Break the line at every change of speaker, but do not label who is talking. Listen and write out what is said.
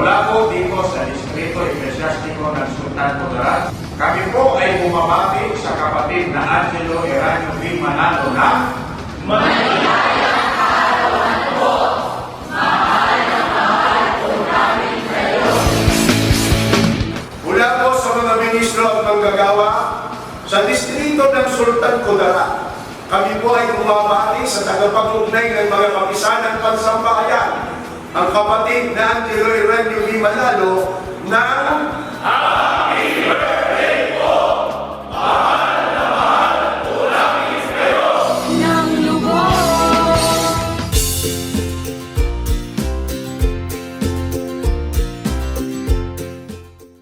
mula po dito sa Distrito Eclesiastico ng Sultan Kudarat. Kami po ay bumabati sa kapatid na Angelo Eranio V. Manalo na Maligayang araw po! Mahal na mahal po namin kayo!
Mula po sa mga ministro at manggagawa, sa distrito ng Sultan Kudarat, kami po ay bumabati sa tagapag ng mga kapisanang pansambahayan ang kapatid na Angelo Irenio Di Manalo, na